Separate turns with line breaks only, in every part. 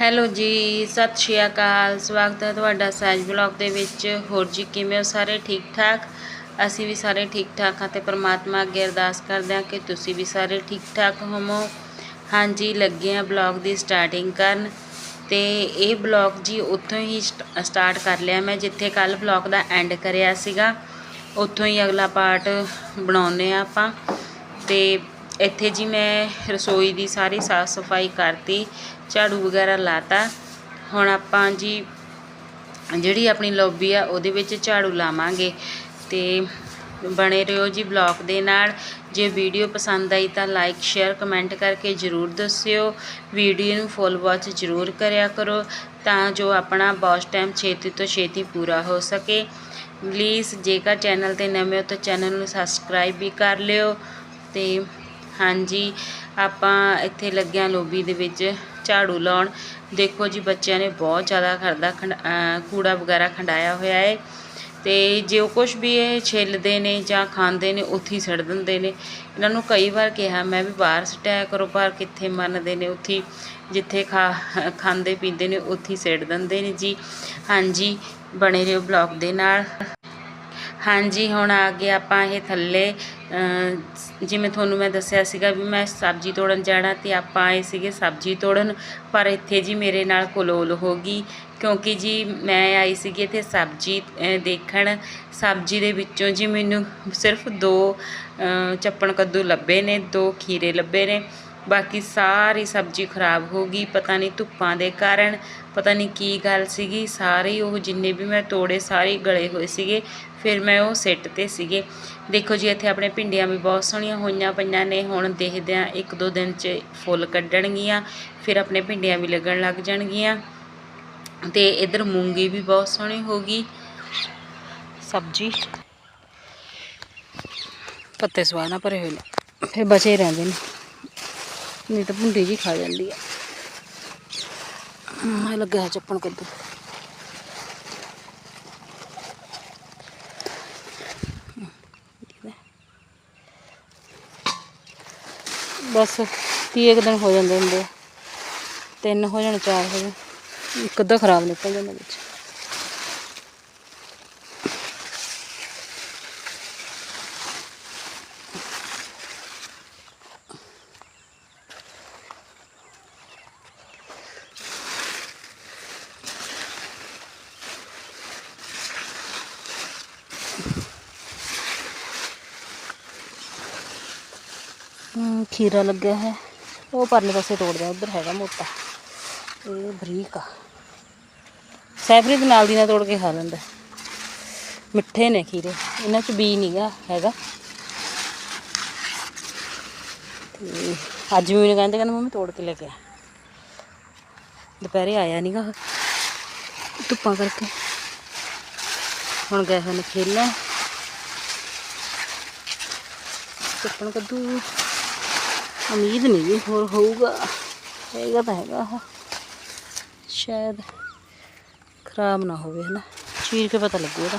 Hello ਜੀ, ਸਤਿ ਸ਼੍ਰੀ ਅਕਾਲ। ਸਵਾਗਤ ਹੈ ਤੁਹਾਡਾ ਸਹਿਜ ਬਲੌਗ ਦੇ ਵਿੱਚ। ਹੋਰ ਜੀ, ਕਿਵੇਂ ਹੋ ਸਾਰੇ? ਠੀਕ ਠਾਕ? ਅਸੀਂ ਵੀ ਸਾਰੇ ਠੀਕ ਠਾਕ ਹਾਂ ਤੇ ਪ੍ਰਮਾਤਮਾ ਅੱਗੇ ਅਰਦਾਸ ਕਰਦੇ ਹਾਂ ਕਿ ਤੁਸੀਂ ਵੀ ਸਾਰੇ ਠੀਕ ਠਾਕ ਹੋਵੋ। ਹਾਂਜੀ, ਲੱਗੇ ਆ ਬਲੌਗ ਦੀ ਸਟਾਰਟਿੰਗ ਕਰਨ ਤੇ ਇਹ ਬਲੌਗ ਜੀ ਉੱਥੋਂ ਹੀ ਸਟਾਰਟ ਕਰ ਲਿਆ ਮੈਂ, ਜਿੱਥੇ ਕੱਲ ਬਲੌਗ ਦਾ ਐਂਡ ਕਰਿਆ ਸੀਗਾ। ਉੱਥੋਂ ਹੀ ਅਗਲਾ ਪਾਰਟ ਬਣਾਉਨੇ ਆ ਆਪਾਂ ਤੇ ਇੱਥੇ ਜੀ ਮੈਂ ਰਸੋਈ ਦੀ ਸਾਰੀ ਸਾਫ਼ ਸਫ਼ਾਈ ਕਰਤੀ, ਝਾੜੂ ਵਗੈਰਾ ਲਾਤਾ। ਹੁਣ ਆਪਾਂ ਜੀ ਜਿਹੜੀ ਆਪਣੀ ਲੌਬੀ ਆ, ਉਹਦੇ ਵਿੱਚ ਝਾੜੂ ਲਾਵਾਂਗੇ ਤੇ ਬਣੇ ਰਹੋ ਜੀ ਬਲੌਗ ਦੇ ਨਾਲ। ਜੇ ਵੀਡੀਓ ਪਸੰਦ ਆਈ ਤਾਂ ਲਾਈਕ ਸ਼ੇਅਰ ਕਮੈਂਟ ਕਰਕੇ ਜਰੂਰ ਦੱਸਿਓ। ਵੀਡੀਓ ਨੂੰ ਫੁੱਲ ਵਾਚ ਜਰੂਰ ਕਰਿਆ ਕਰੋ ਤਾਂ ਜੋ ਆਪਣਾ ਵਾਚ ਟਾਈਮ ਛੇਤੀ ਤੋਂ ਛੇਤੀ ਪੂਰਾ ਹੋ ਸਕੇ। ਪਲੀਜ਼ ਜੇਕਰ ਚੈਨਲ ਤੇ ਨਵੇਂ ਹੋ ਤਾਂ ਚੈਨਲ ਨੂੰ ਸਬਸਕ੍ਰਾਈਬ ਵੀ ਕਰ ਲਿਓ ਤੇ ਹਾਂਜੀ, ਆਪਾਂ ਇੱਥੇ ਲੱਗਿਆ ਲੋਬੀ ਦੇ ਵਿੱਚ ਝਾੜੂ ਲਾਉਣ। ਦੇਖੋ ਜੀ, ਬੱਚਿਆਂ ਨੇ ਬਹੁਤ ਜ਼ਿਆਦਾ ਕਰਦਾ ਕੂੜਾ ਵਗੈਰਾ ਖੰਡਾਇਆ ਹੋਇਆ ਹੈ ਤੇ ਜੋ ਕੁਝ ਵੀ ਇਹ ਛਿੱਲਦੇ ਨੇ ਜਾਂ ਖਾਂਦੇ ਨੇ, ਉੱਥੇ ਹੀ ਸੜ ਦਿੰਦੇ ਨੇ। ਇਹਨਾਂ ਨੂੰ ਕਈ ਵਾਰ ਕਿਹਾ, ਮੈਂ ਵੀ ਬਾਹਰ ਸਟਿਆ ਕਰੋ, ਪਰ ਕਿੱਥੇ ਮੰਨਦੇ ਨੇ? ਉੱਥੇ ਜਿੱਥੇ ਖਾ, ਖਾਂਦੇ ਪੀਂਦੇ ਨੇ, ਉੱਥੇ ਹੀ ਸਿੱਟ ਦਿੰਦੇ ਨੇ ਜੀ। ਹਾਂਜੀ, ਬਣੇ ਰਹੋ ਬਲੌਗ ਦੇ ਨਾਲ। ਹਾਂਜੀ, ਹੁਣ ਆ ਗਏ ਆਪਾਂ ਇਹ ਥੱਲੇ। ਜਿਵੇਂ ਤੁਹਾਨੂੰ ਮੈਂ ਦੱਸਿਆ ਸੀਗਾ ਵੀ ਮੈਂ ਸਬਜ਼ੀ ਤੋੜਨ ਜਾਣਾ ਤੇ ਆਪਾਂ ਆਏ ਸੀਗੇ ਸਬਜ਼ੀ ਤੋੜਨ, ਪਰ ਇੱਥੇ ਜੀ ਮੇਰੇ ਨਾਲ ਕੋਲੋਲ ਹੋ ਗਈ। ਕਿਉਂਕਿ ਜੀ ਮੈਂ ਆਈ ਸੀਗੀ ਇੱਥੇ ਸਬਜ਼ੀ ਦੇਖਣ। ਸਬਜ਼ੀ ਦੇ ਵਿੱਚੋਂ ਜੀ ਮੈਨੂੰ ਸਿਰਫ ਦੋ ਚੱਪਣ ਕੱਦੂ ਲੱਭੇ ਨੇ, ਦੋ ਖੀਰੇ ਲੱਭੇ ਨੇ। ਬਾਕੀ ਸਾਰੀ ਸਬਜ਼ੀ ਖਰਾਬ ਹੋ ਗਈ, ਪਤਾ ਨਹੀਂ ਧੁੱਪਾਂ ਦੇ ਕਾਰਨ, ਪਤਾ ਨਹੀਂ ਕੀ ਗੱਲ ਸੀਗੀ। ਸਾਰੇ ਉਹ ਜਿੰਨੇ ਵੀ ਮੈਂ ਤੋੜੇ, ਸਾਰੇ ਗਲੇ ਹੋਏ ਸੀਗੇ। ਫਿਰ ਮੈਂ ਉਹ ਸਿੱਟ ਤੇ ਸੀਗੇ। ਦੇਖੋ ਜੀ, ਇੱਥੇ ਆਪਣੇ ਭਿੰਡੀਆਂ ਵੀ ਬਹੁਤ ਸੋਹਣੀਆਂ ਹੋਈਆਂ ਪਈਆਂ ਨੇ। ਹੁਣ ਦੇਖਦੇ ਆ ਇੱਕ ਦੋ ਦਿਨ 'ਚ ਫੁੱਲ ਕੱਢਣਗੀਆਂ, ਫਿਰ ਆਪਣੇ ਭਿੰਡੀਆਂ ਵੀ ਲੱਗਣ ਲੱਗ ਜਾਣਗੀਆਂ। ਤੇ ਇਧਰ ਮੂੰਗੀ ਵੀ ਬਹੁਤ ਸੋਹਣੀ ਹੋ ਗਈ। ਸਬਜ਼ੀ। ਪੱਤੇ ਸਵਾਨਾ ਭਰੇ ਹੋਏ ਨੇ। ਫਿਰ ਬਚੇ ਰਹਿੰਦੇ ਨੇ। ਨਹੀਂ ਤਾਂ ਭੁੰਡੀ ਜੀ ਖਾ ਜਾਂਦੀ ਆ। ਆ ਲੱਗਾ ਚੱਪਣ ਕੱਦੂ। ਬਸ 30 ਕੁ ਦਿਨ ਹੋ ਜਾਂਦੇ ਹੁੰਦੇ ਤਿੰਨ ਹੋ ਜਾਣ, ਚਾਰ ਹੋ ਜਾਣ। ਇੱਕ ਅੱਧਾ ਖਰਾਬ ਨਿਕਲ ਜਾਂਦਾ ਵਿੱਚ। ਖੀਰਾ ਲੱਗਿਆ ਹੈ। ਉਹ ਪਰਲੇ ਪਾਸੇ ਤੋੜਦਾ ਉਧਰ ਹੈਗਾ ਮੋਟਾ। ਇਹ ਬਰੀਕ ਆ। ਸੈਫਰੀ ਦੇ ਨਾਲ ਦੀ ਨਾਲ ਤੋੜ ਕੇ ਖਾ ਲੈਂਦਾ। ਮਿੱਠੇ ਨੇ ਖੀਰੇ। ਇਹਨਾਂ 'ਚ ਬੀ ਨਹੀਂਗਾ ਹੈਗਾ। ਤੇ ਅੱਜ ਵੀ ਮੈਨੂੰ ਕਹਿੰਦੇ, ਕਹਿੰਦਾ ਮੰਮੀ ਤੋੜ ਕੇ ਲੈ ਕੇ ਆ। ਦੁਪਹਿਰੇ ਆਇਆ ਨਹੀਂਗਾ ਧੁੱਪਾਂ ਕਰਕੇ। ਹੁਣ ਗਏ ਹਨ ਖੇਲਣ। ਧੁੱਪਣ ਕੱਦੂ। ਉਮੀਦ ਨਹੀਂ ਹੋਰ ਹੋਊਗਾ। ਹੈਗਾ ਤਾਂ ਹੈਗਾ ਸ਼ਾਇਦ ਖਰਾਬ ਨਾ ਹੋਵੇ, ਹਨਾ। ਚੀਰ ਕੇ ਪਤਾ ਲੱਗੂ ਇਹਦਾ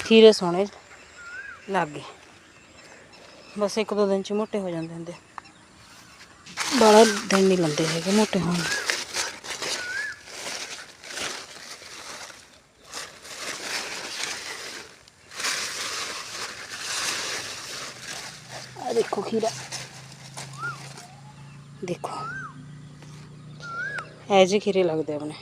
ਖੀਰੇ ਸੋਹਣੇ ਲੱਗ। ਗਏ ਬਸ ਇੱਕ ਦੋ ਦਿਨ ਚ ਮੋਟੇ ਹੋ ਜਾਂਦੇ ਹੁੰਦੇ। ਬਾਲਾ ਦਿਨ ਨਹੀਂ ਲੰਦੇ ਹੈਗੇ ਮੋਟੇ ਹੋਣ। ਨੂੰ। ਆ ਦੇਖੋ ਖੀਰਾ ਦੇਖੋ ਐ ਜਿਹੇ ਖੀਰੇ ਲੱਗਦੇ ਆਪਣੇ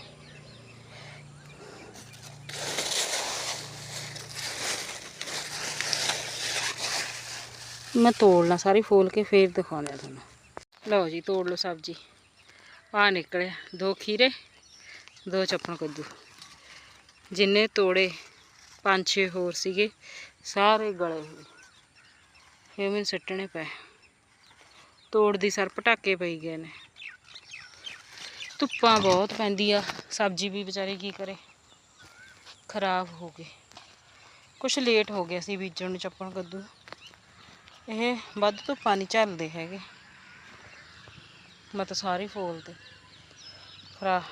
ਮੈਂ ਤੋੜ ਲਾਂ ਸਾਰੀ ਫੋਲ ਕੇ ਫੇਰ ਦਿਖਾਉਂਦਾ ਤੁਹਾਨੂੰ ਲਓ ਜੀ ਤੋੜ ਲਓ ਸਬਜ਼ੀ ਆ ਨਿਕਲਿਆ ਦੋ ਖੀਰੇ ਦੋ ਚੱਪਣ ਕੱਦੂ ਜਿੰਨੇ ਤੋੜੇ ਪੰਜ ਛੇ ਹੋਰ ਸੀਗੇ ਮੈਨੂੰ ਸੱਟਣੇ ਪਏ। ਤੋੜਦੀ ਸਰ ਪਟਾਕੇ ਪਈ ਗਏ ਨੇ। ਧੁੱਪਾਂ ਬਹੁਤ ਪੈਂਦੀ ਆ ਸਬਜ਼ੀ ਵੀ ਵਿਚਾਰੇ ਕੀ ਕਰੇ। ਖਰਾਬ ਹੋ ਗਏ ਕੁਛ ਲੇਟ ਹੋ ਗਿਆ ਸੀ ਬੀਜਣ ਨੂੰ ਚੱਪਣ ਕੱਦੂ। ਇਹ ਵੱਧ ਧੁੱਪਾਂ ਨਹੀਂ ਝੱਲਦੇ ਹੈਗੇ। ਮੈਂ ਤਾਂ ਸਾਰੇ ਫੋਲ ਤੇ। ਖਰਾ,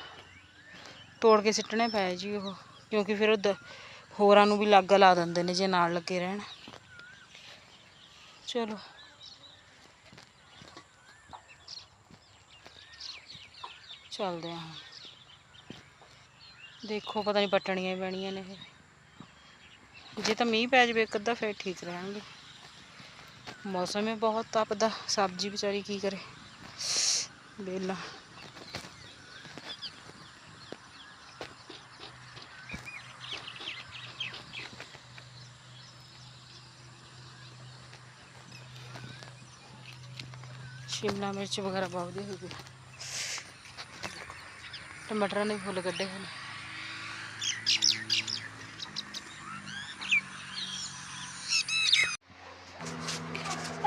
ਤੋੜ ਕੇ ਸਿੱਟਣੇ ਪਏ ਜੀ ਉਹ। ਕਿਉਂਕਿ ਫਿਰ ਉਹ ਦ- ਹੋਰਾਂ ਨੂੰ ਵੀ ਲੱਗ ਲਾ ਦਿੰਦੇ ਨੇ ਜੇ ਨਾਲ ਲੱਗੇ ਰਹਿਣ। ਚਲੋ। ਚੱਲਦੇ ਆ ਦੇਖੋ, ਪਤਾ ਨਹੀਂ ਪੱਟਣੀਆਂ ਹੀ ਪੈਣੀਆਂ ਨੇ ਇਹ। ਜੇ ਤਾਂ ਮੀਂਹ ਪੈ ਜਾਵੇ ਇੱਕ ਅੱਧਾ, ਫੇਰ ਠੀਕ ਰਹਿਣਗੇ। ਮੌਸਮ ਹੀ ਬਹੁਤ ਤਪਦਾ, ਸਬਜ਼ੀ ਵਿਚਾਰੀ ਕੀ ਕਰੇ। ਵੇਲਾ। ਸ਼ਿਮਲਾ ਮਿਰਚ ਵਗੈਰਾ ਬਹੁਤ ਵਧੀਆ ਹੋ ਗਈ ਟਮਾਟਰਾਂ ਦੇ ਫੁੱਲ ਕੱਢੇ ਹੋਏ ਨੇ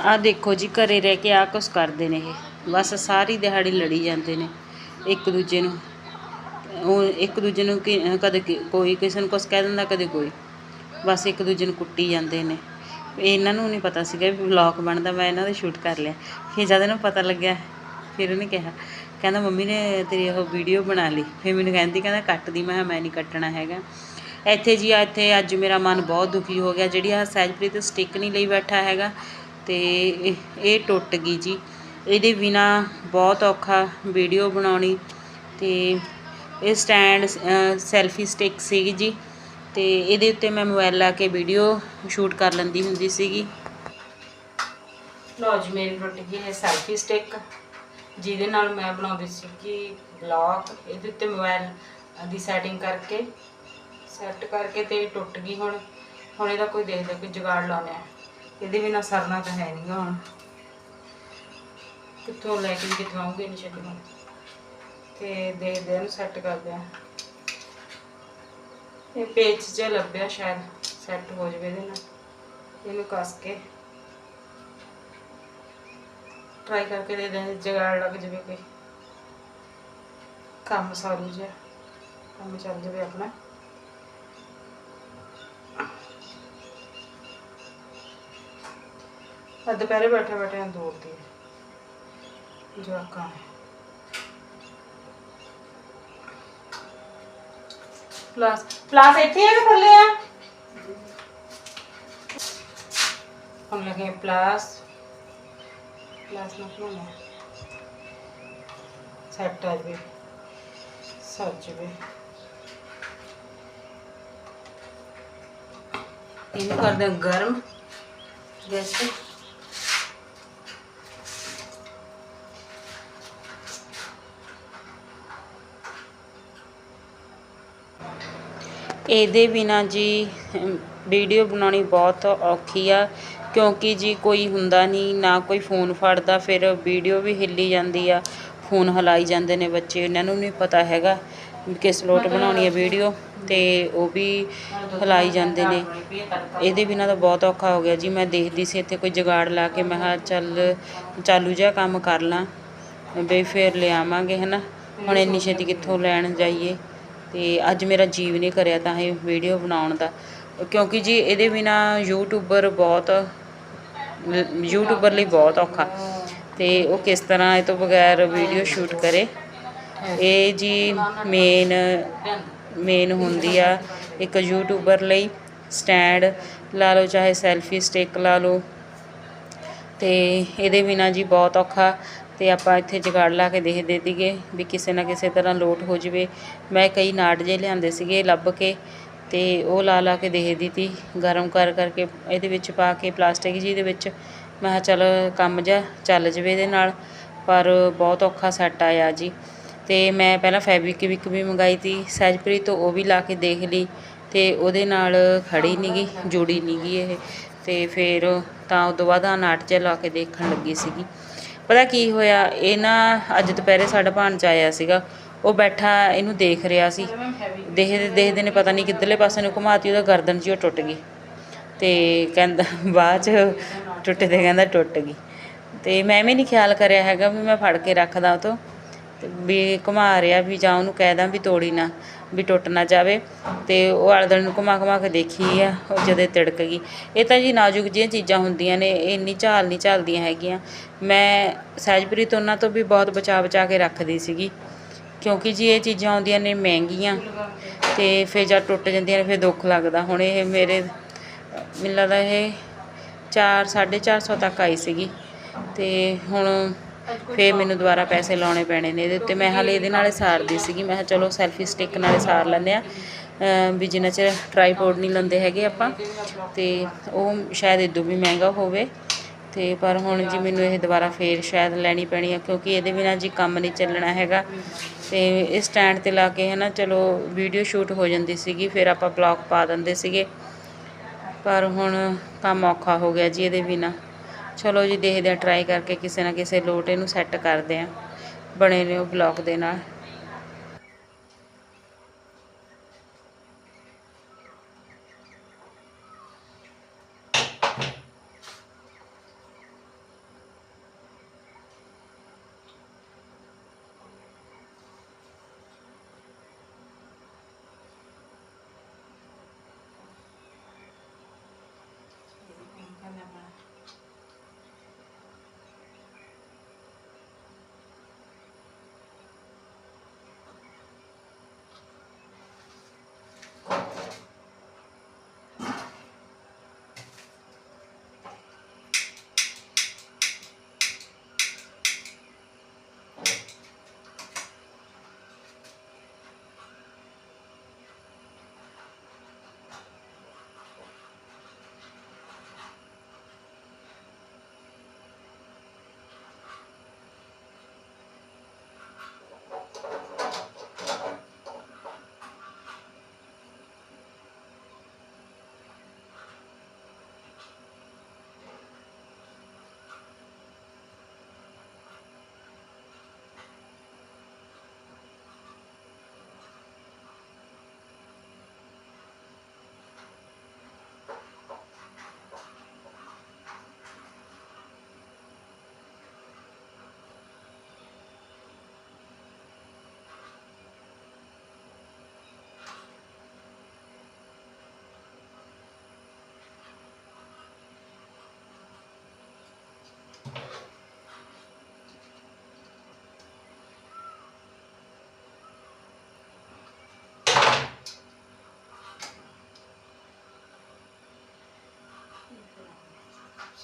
ਆ ਦੇਖੋ ਜੀ ਘਰੇ ਰਹਿ ਕੇ ਆ ਕੁਛ ਕਰਦੇ ਨੇ ਇਹ ਬਸ ਸਾਰੀ ਦਿਹਾੜੀ ਲੜੀ ਜਾਂਦੇ ਨੇ ਇੱਕ ਦੂਜੇ ਨੂੰ ਉਹ ਇੱਕ ਦੂਜੇ ਨੂੰ ਕਿ- ਕਦੇ ਕਿ- ਕੋਈ ਕਿਸੇ ਨੂੰ ਕੁਛ ਕਹਿ ਦਿੰਦਾ ਕਦੇ ਕੋਈ ਬਸ ਇੱਕ ਦੂਜੇ ਨੂੰ ਕੁੱਟੀ ਜਾਂਦੇ ਨੇ ਇਹਨਾਂ ਨੂੰ ਨਹੀਂ ਪਤਾ ਸੀਗਾ ਵੀ ਵਲੌਗ ਬਣਦਾ, ਮੈਂ ਇਹਨਾਂ ਦਾ ਸ਼ੂਟ ਕਰ ਲਿਆ। ਫਿਰ ਜਦ ਇਹਨੂੰ ਪਤਾ ਲੱਗਿਆ, ਫਿਰ ਉਹਨੇ ਕਿਹਾ, ਕਹਿੰਦਾ, ਮੰਮੀ ਨੇ ਤੇਰੀ ਉਹ ਵੀਡੀਓ ਬਣਾ ਲਈ। ਫਿਰ ਮੈਨੂੰ ਕਹਿੰਦੀ, ਕਹਿੰਦਾ ਕੱਟ ਦੀ ਮੈਂ ਕਿਹਾ, ਮੈਂ ਨਹੀਂ ਕੱਟਣਾ ਹੈਗਾ। ਇੱਥੇ ਜੀ, ਇੱਥੇ ਅੱਜ ਮੇਰਾ ਮਨ ਬਹੁਤ ਦੁਖੀ ਹੋ ਗਿਆ। ਜਿਹੜੀ ਆ ਸਹਿਜਪ੍ਰੀਤ ਸਟਿੱਕ ਨਹੀਂ ਲਈ ਬੈਠਾ ਹੈਗਾ, ਤੇ ਇਹ ਟੁੱਟ ਗਈ ਜੀ। ਇਹਦੇ ਬਿਨਾ ਬਹੁਤ ਔਖਾ ਵੀਡੀਓ ਬਣਾਉਣੀ ਤੇ ਇਹ ਸਟੈਂਡ ਸੈਲਫੀ ਸਟਿੱਕ ਸੀਗੀ ਜੀ। ਅਤੇ ਇਹਦੇ ਉੱਤੇ ਮੈਂ ਮੋਬਾਈਲ ਲਾ ਕੇ ਵੀਡੀਓ ਸ਼ੂਟ ਕਰ ਲੈਂਦੀ ਹੁੰਦੀ ਸੀਗੀ। ਲੋ ਜੀ, ਮੇਰੀ ਟੁੱਟ ਗਈ ਹੈ ਸੈਲਫੀ ਸਟਿੱਕ ਜਿਹਦੇ ਨਾਲ ਮੈਂ ਬਣਾਉਂਦੀ ਸੀ ਕਿ ਬਲੌਗ ਇਹਦੇ ਉੱਤੇ ਮੋਬਾਈਲ ਦੀ ਸੈਟਿੰਗ ਕਰਕੇ ਸੈੱਟ ਕਰਕੇ ਤੇ ਟੁੱਟ ਗਈ ਹੁਣ। ਹੁਣ ਇਹਦਾ ਕੋਈ ਦੇਖਦਾ ਕੋਈ ਜੁਗਾੜ ਲਾਉਣਾ ਹੈ ਇਹਦੇ ਬਿਨਾ ਸਰਨਾ ਤਾਂ ਹੈ ਨਹੀਂ ਹੁਣ। ਕਿੱਥੋਂ ਲੈ ਕੇ ਵੀ ਕਿੱਥੋਂ ਆਉਂਗੇ ਨਹੀਂ ਛੱਡਣਾ ਤੇ ਦੇਖਦੇ ਹਾਂ ਇਹਨੂੰ ਸੈੱਟ ਕਰਦੇ ਆ। ਇਹ ਪੇਜ ਜਿਹਾ ਲੱਭਿਆ ਸ਼ਾਇਦ ਸੈੱਟ ਹੋ ਜਾਵੇ ਇਹਦੇ ਨਾਲ। ਇਹਨੂੰ ਕੱਸ ਕੇ ਟਰਾਈ ਕਰਕੇ ਦੇ ਦੇ ਜਗਾੜ ਲੱਗ ਜਾਵੇ ਕੋਈ। ਕੰਮ ਸਾਰੂ ਜਿਹਾ, ਕੰਮ ਚੱਲ ਜਾਵੇ ਆਪਣਾ। ਆ ਦੁਪਹਿਰੇ ਬੈਠੇ ਬੈਠੇ ਆਂ ਦੌੜਦੀ ਹੈ ਜਵਾਕਾਂ ਨੇ। ਪਲਾਸ ਪਲਾਸ ਇੱਥੇ ਆ ਕਿ ਥੱਲੇ ਆ? ਹਮ ਲਗੇ ਪਲਾਸ ਪਲਾਸ ਨਾ ਬਣਾਉਣਾ ਸੈੱਟ ਆ ਜਵੇ। ਸੱਜ ਜਵੇ। ਇਹਨੂੰ ਕਰਦੇ ਹਾਂ ਗਰਮ। ਗੈਸ ਤੇ ਇਹਦੇ ਬਿਨਾ ਜੀ ਵੀਡੀਓ ਬਣਾਉਣੀ ਬਹੁਤ ਔਖੀ ਆ ਕਿਉਂਕਿ ਜੀ ਕੋਈ ਹੁੰਦਾ ਨਹੀਂ ਨਾ ਕੋਈ ਫੋਨ ਫੜਦਾ ਫਿਰ ਵੀਡੀਓ ਵੀ ਹਿੱਲੀ ਜਾਂਦੀ ਆ ਫੋਨ ਹਲਾਈ ਜਾਂਦੇ ਨੇ ਬੱਚੇ ਇਹਨਾਂ ਨੂੰ ਨਹੀਂ ਪਤਾ ਹੈਗਾ ਵੀ ਕਿਸ ਲੋਟ ਬਣਾਉਣੀ ਹੈ ਵੀਡੀਓ ਤੇ ਉਹ ਵੀ ਹਲਾਈ ਜਾਂਦੇ ਨੇ। ਇਹਦੇ ਬਿਨਾ ਤਾਂ ਬਹੁਤ ਔਖਾ ਹੋ ਗਿਆ ਜੀ ਮੈਂ ਦੇਖਦੀ ਸੀ ਇੱਥੇ ਕੋਈ ਜੁਗਾੜ ਲਾ ਕੇ ਮੈਂ ਕਿਹਾ ਚੱਲ ਚਾਲੂ ਜਿਹਾ ਕੰਮ ਕਰ ਲਾਂ ਵੀ ਫਿਰ ਲਿਆਵਾਂਗੇ ਹਨਾ ਹੁਣ ਇੰਨੀ ਛੇਤੀ ਕਿੱਥੋਂ ਲੈਣ ਜਾਈਏ। ਅਤੇ ਅੱਜ ਮੇਰਾ ਜੀਵ ਨਹੀਂ ਕਰਿਆ ਤਾਂ ਇਹ ਵੀਡੀਓ ਬਣਾਉਣ ਦਾ। ਕਿਉਂਕਿ ਜੀ ਇਹਦੇ ਬਿਨਾ ਯੂਟਿਊਬਰ ਬਹੁਤ ਯੂਟਿਊਬਰ ਲਈ ਬਹੁਤ ਔਖਾ। ਅਤੇ ਉਹ ਕਿਸ ਤਰ੍ਹਾਂ ਇਹ ਤੋਂ ਬਗੈਰ ਵੀਡੀਓ ਸ਼ੂਟ ਕਰੇ। ਇਹ ਜੀ ਮੇਨ ਮੇਨ ਹੁੰਦੀ ਆ ਇੱਕ ਯੂਟਿਊਬਰ ਲਈ ਸਟੈਂਡ ਲਾ ਲਓ ਚਾਹੇ ਸੈਲਫੀ ਸਟਿਕ ਲਾ ਲਓ। ਤੇ ਇਹਦੇ ਬਿਨਾ ਜੀ ਬਹੁਤ ਔਖਾ। ਤੇ ਆਪਾਂ ਇੱਥੇ ਜਗਾੜ ਲਾ ਕੇ ਦੇਖਦੇ ਸੀਗੇ ਵੀ ਕਿਸੇ ਨਾ ਕਿਸੇ ਤਰ੍ਹਾਂ ਲੋਟ ਹੋ ਜਵੇ। ਮੈਂ ਕਈ ਨਾਟ ਜੇ ਲਿਆਂਦੇ ਸੀਗੇ ਲੱਭ ਕੇ ਤੇ ਉਹ ਲਾ ਲਾ ਕੇ ਦੇਖਦੀ ਤੀ, ਗਰਮ ਕਰ ਕਰਕੇ ਇਹਦੇ ਵਿੱਚ ਪਾ ਕੇ ਪਲਾਸਟਿਕ ਜੀ ਦੇ ਵਿੱਚ। ਮੈਂ ਕਿਹਾ ਚੱਲ ਕੰਮ ਜਾ ਚੱਲ ਜਵੇ ਇਹਦੇ ਨਾਲ, ਪਰ ਬਹੁਤ ਔਖਾ ਸੈੱਟ ਆਇਆ ਜੀ। ਤੇ ਮੈਂ ਪਹਿਲਾਂ ਫੈਬਰਿਕ ਵਿਕ ਵੀ ਮੰਗਾਈ ਤੀ, ਸਹਿਜਪ੍ਰੀਤ ਤੋਂ ਉਹ ਵੀ ਲਾ ਕੇ ਦੇਖ ਲਈ ਤੇ ਉਹਦੇ ਨਾਲ ਖੜੀ ਨਹੀਂ ਗਈ ਜੁੜੀ ਨਹੀਂ ਗਈ ਇਹ। ਤੇ ਫਿਰ ਤਾਂ ਉਦੋਂ ਬਾਅਦ ਆ ਨਾਟ ਜਿਹਾ ਲਾ ਕੇ ਦੇਖਣ ਲੱਗੀ ਸੀਗੀ। ਪਤਾ ਕੀ ਹੋਇਆ, ਇਹ ਨਾ ਅੱਜ ਦੁਪਹਿਰੇ ਸਾਡਾ ਭਾਣਜਾ ਆਇਆ ਸੀਗਾ, ਉਹ ਬੈਠਾ, ਇਹਨੂੰ ਦੇਖ ਰਿਹਾ ਸੀ। ਦੇਖਦੇ ਦੇਖਦੇ ਨੇ ਪਤਾ ਨਹੀਂ ਕਿੱਧਰਲੇ ਪਾਸੇ ਨੂੰ ਘੁਮਾਤੀ, ਉਹਦਾ ਗਰਦਨ ਜੀ ਉਹ ਟੁੱਟ ਗਈ। ਤੇ ਕਹਿੰਦਾ, ਬਾਅਦ ਚ ਟੁੱਟੇ ਤੇ ਕਹਿੰਦਾ ਟੁੱਟ ਗਈ। ਤੇ ਮੈਂ ਵੀ ਨਹੀਂ ਖਿਆਲ ਕਰਿਆ ਹੈਗਾ ਵੀ ਮੈਂ ਫੜ ਕੇ ਰੱਖਦਾ ਉਹ ਤੋਂ ਵੀ ਘੁਮਾ ਰਿਹਾ ਵੀ ਜਾਂ ਉਹਨੂੰ ਕਹਿ ਦਾਂ ਵੀ ਤੋੜੀ ਨਾ। ਵੀ ਟੁੱਟ ਨਾ ਜਾਵੇ ਤੇ ਉਹ ਆਲੇ ਦੁਆਲੇ ਨੂੰ ਘੁਮਾ ਘੁਮਾ ਕੇ ਦੇਖੀ ਆ, ਉਹ ਜਦੇ ਤਿੜਕ ਗਈ। ਇਹ ਤਾਂ ਜੀ ਨਾਜ਼ੁਕ ਜਿਹੀਆਂ ਚੀਜ਼ਾਂ ਹੁੰਦੀਆਂ ਨੇ, ਇਹ ਇੰਨੀ ਝਾਲ ਨਹੀਂ ਝਾਲਦੀਆਂ ਹੈਗੀਆਂ। ਮੈਂ ਸਹਿਜਪ੍ਰੀਤ ਉਹਨਾਂ ਤੋਂ ਵੀ ਬਹੁਤ ਬਚਾ ਬਚਾ ਕੇ ਰੱਖਦੀ ਸੀਗੀ, ਕਿਉਂਕਿ ਜੀ ਇਹ ਚੀਜ਼ਾਂ ਆਉਂਦੀਆਂ ਨੇ ਮਹਿੰਗੀਆਂ ਤੇ ਫਿਰ ਜਦ ਟੁੱਟ ਜਾਂਦੀਆਂ ਨੇ ਫਿਰ ਦੁੱਖ ਲੱਗਦਾ। ਹੁਣ ਇਹ ਮੇਰੇ, ਮੈਨੂੰ ਲੱਗਦਾ ਇਹ 4 450 ਤੱਕ ਆਈ ਸੀਗੀ ਤੇ ਹੁਣ
ਫੇਰ ਮੈਨੂੰ ਦੁਬਾਰਾ ਪੈਸੇ ਲਾਉਣੇ ਪੈਣੇ ਨੇ। ਇਹਦੇ ਉੱਤੇ ਮੈਂ ਹਾਲੇ ਇਹਦੇ ਨਾਲੇ ਸਾਰਦੀ ਸੀਗੀ। ਮੈਂ ਕਿਹਾ ਚਲੋ ਸੈਲਫੀ ਸਟਿੱਕ ਨਾਲੇ ਸਾਰ ਲੈਂਦੇ ਆ ਵੀ ਜਿੰਨਾ ਚਿਰ ਟਰਾਈਪੋਡ ਨਹੀਂ ਲੈਂਦੇ ਹੈਗੇ ਆਪਾਂ। ਤੇ ਉਹ ਸ਼ਾਇਦ ਇਦੋਂ ਵੀ ਮਹਿੰਗਾ ਹੋਵੇ। ਤੇ ਪਰ ਹੁਣ ਜੀ ਮੈਨੂੰ ਇਹ ਦੁਬਾਰਾ ਫੇਰ ਸ਼ਾਇਦ ਲੈਣੀ ਪੈਣੀ ਆ। ਕਿਉਂਕਿ ਇਹਦੇ ਬਿਨਾਂ ਜੀ ਕੰਮ ਨਹੀਂ ਚੱਲਣਾ ਹੈਗਾ। ਤੇ ਇਸ ਸਟੈਂਡ ਤੇ ਲਾ ਕੇ ਹਨਾ ਚਲੋ ਵੀਡੀਓ ਸ਼ੂਟ ਹੋ ਜਾਂਦੀ ਸੀਗੀ। ਫਿਰ ਆਪਾਂ ਬਲੌਗ ਪਾ ਦਿੰਦੇ ਸੀਗੇ। ਪਰ ਹੁਣ ਕੰਮ ਔਖਾ ਹੋ ਗਿਆ ਜੀ ਇਹਦੇ ਬਿਨਾਂ। ਚਲੋ ਜੀ ਦੇਖਦੇ ਹਾਂ ਟਰਾਈ ਕਰਕੇ ਕਿਸੇ ਨਾ ਕਿਸੇ ਲੋਟ ਇਹਨੂੰ ਸੈੱਟ ਕਰਦੇ ਹਾਂ, ਬਣੇ ਨੇ ਉਹ ਬਲੌਗ ਦੇ ਨਾਲ।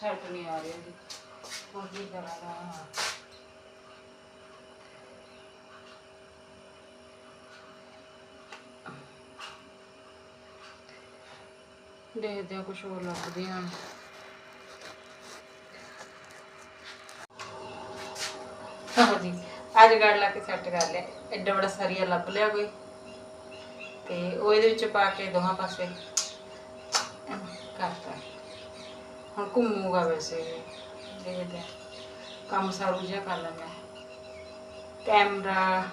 ਸੈੱਟ ਨਹੀਂ ਆ ਰਿਹਾ ਜੀ ਹੋਰ ਕਰਾਂਗਾ ਦੇਖਦੇ ਆ ਕੁਝ ਹੋਰ ਲੱਭਦੇ ਹਾਂ। ਜੀ, ਅੱਜ ਗੜ ਲਾ ਕੇ ਸੈੱਟ ਕਰ ਲਿਆ। ਐਡਾ ਬੜਾ ਸਰੀਆ ਲੱਭ ਲਿਆ ਕੋਈ। ਤੇ ਉਹ ਇਹਦੇ ਵਿੱਚ ਪਾ ਕੇ ਦੋਹਾਂ ਪਾਸੇ ਐਂ ਕਰਤਾ ਹੁਣ ਘੁੰਮੂਗਾ ਵੈਸੇ ਦੇਖਦੇ ਹਾਂ। ਕੰਮ ਸਾਰੂ ਜਿਹਾ ਕਰ ਲੈਂਦਾ। ਕੈਮਰਾ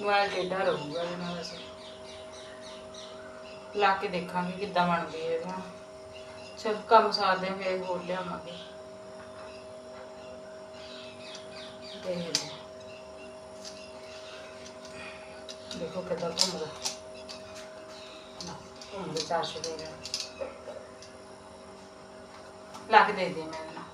ਮੋਬਾਈਲ ਟੇਢਾ ਰਹੂਗਾ ਇਹਦੇ ਵੈਸੇ। ਲਾ ਕੇ ਦੇਖਾਂਗੇ ਕਿੱਦਾਂ ਬਣਦੀ ਹੈ ਇਹਦਾ ਚਲ ਕੰਮ ਸਾਰਦੇ ਹਾਂ, ਹੋਰ ਲਿਆਵਾਂਗੇ। ਦੇਖੋ ਕਿੱਦਾਂ ਘੁੰਮਦਾ। ਨਾ ਚਾਰ ਸੌ ਦੇ ਲਾ ਕੇ ਦੇ ਦੇ। ਮੈਨੂੰ